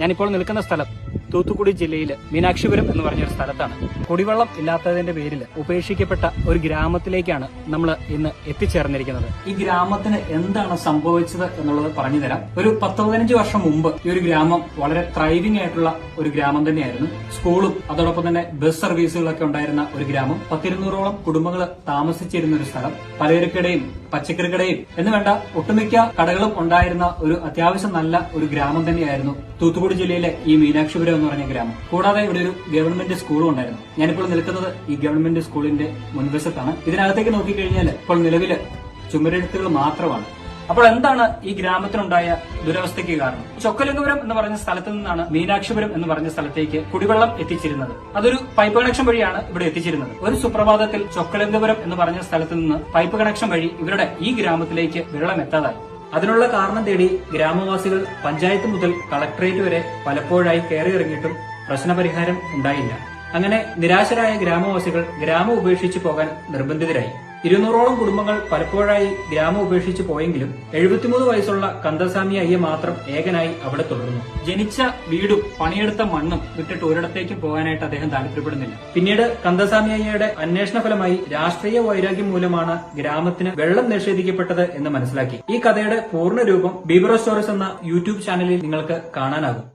ഞാനിപ്പോൾ നിൽക്കുന്ന സ്ഥലം തൂത്തുക്കുടി ജില്ലയിലെ മീനാക്ഷിപുരം എന്ന് പറഞ്ഞൊരു സ്ഥലത്താണ്. കുടിവെള്ളം ഇല്ലാത്തതിന്റെ പേരിൽ ഉപേക്ഷിക്കപ്പെട്ട ഒരു ഗ്രാമത്തിലേക്കാണ് നമ്മൾ ഇന്ന് എത്തിച്ചേർന്നിരിക്കുന്നത്. ഈ ഗ്രാമത്തിന് എന്താണ് സംഭവിച്ചത് എന്നുള്ളത് പറഞ്ഞു തരാം ഒരു പത്ത് പതിനഞ്ച് വർഷം മുമ്പ് ഈ ഒരു ഗ്രാമം വളരെ ത്രൈവിംഗ് ആയിട്ടുള്ള ഒരു ഗ്രാമം തന്നെയായിരുന്നു. സ്കൂളും അതോടൊപ്പം തന്നെ ബസ് സർവീസുകളൊക്കെ ഉണ്ടായിരുന്ന ഒരു ഗ്രാമം. പത്തിരുന്നൂറോളം കുടുംബങ്ങൾ താമസിച്ചിരുന്ന ഒരു സ്ഥലം. പലചരക്കടയും പച്ചക്കറിക്കടയും എന്ന് വേണ്ട ഒട്ടുമിക്ക കടകളും ഉണ്ടായിരുന്ന ഒരു അത്യാവശ്യം നല്ല ഒരു ഗ്രാമം തന്നെയായിരുന്നു തൂത്തുക്കുടി ജില്ലയിലെ ഈ മീനാക്ഷിപുരം എന്ന് പറഞ്ഞ ഗ്രാമം. കൂടാതെ ഇവിടെ ഒരു ഗവൺമെന്റ് സ്കൂളും ഉണ്ടായിരുന്നു. ഞാനിപ്പോൾ നിൽക്കുന്നത് ഈ ഗവൺമെന്റ് സ്കൂളിന്റെ മുൻവശത്താണ്. ഇതിനകത്തേക്ക് നോക്കിക്കഴിഞ്ഞാൽ ഇപ്പോൾ നിലവിൽ ചുമരെഴുത്തുകൾ മാത്രമാണ്. അപ്പോൾ എന്താണ് ഈ ഗ്രാമത്തിനുണ്ടായ ദുരവസ്ഥയ്ക്ക് കാരണം? ചൊക്കലിംഗപുരം എന്ന് പറഞ്ഞ സ്ഥലത്ത് നിന്നാണ് മീനാക്ഷിപുരം എന്ന് പറഞ്ഞ സ്ഥലത്തേക്ക് കുടിവെള്ളം എത്തിച്ചിരുന്നത്. അതൊരു പൈപ്പ് കണക്ഷൻ വഴിയാണ് ഇവിടെ എത്തിച്ചിരുന്നത്. ഒരു സുപ്രഭാതത്തിൽ ചൊക്കലിംഗപുരം എന്ന് പറഞ്ഞ സ്ഥലത്ത് നിന്ന് പൈപ്പ് കണക്ഷൻ വഴി ഇവരുടെ ഈ ഗ്രാമത്തിലേക്ക് വെള്ളം എത്താതായി. അതിനുള്ള കാരണം തേടി ഗ്രാമവാസികൾ പഞ്ചായത്ത് മുതൽ കളക്ടറേറ്റ് വരെ പലപ്പോഴായി കയറി ഇറങ്ങിയിട്ടും പ്രശ്നപരിഹാരം ഉണ്ടായില്ല. അങ്ങനെ നിരാശരായ ഗ്രാമവാസികൾ ഗ്രാമം ഉപേക്ഷിച്ചു പോകാൻ നിർബന്ധിതരായി. ഇരുന്നൂറോളം കുടുംബങ്ങൾ പലപ്പോഴായി ഗ്രാമം ഉപേക്ഷിച്ച് പോയെങ്കിലും എഴുപത്തിമൂന്ന് വയസ്സുള്ള കന്ദസ്വാമി അയ്യ മാത്രം ഏകനായി അവിടെ തുടർന്നു. ജനിച്ച വീടും പണിയെടുത്ത മണ്ണും വിട്ടിട്ട് ഒരിടത്തേക്ക് പോകാനായിട്ട് അദ്ദേഹം താല്പര്യപ്പെടുന്നില്ല. പിന്നീട് കന്ദസ്വാമി അയ്യയുടെ അന്വേഷണ ഫലമായി രാഷ്ട്രീയ വൈരാഗ്യം മൂലമാണ് ഗ്രാമത്തിന് വെള്ളം നിഷേധിക്കപ്പെട്ടത് എന്ന് മനസ്സിലാക്കി. ഈ കഥയുടെ പൂർണ രൂപം ബീബറോ സ്റ്റോറീസ് എന്ന യൂട്യൂബ് ചാനലിൽ നിങ്ങൾക്ക് കാണാനാകും.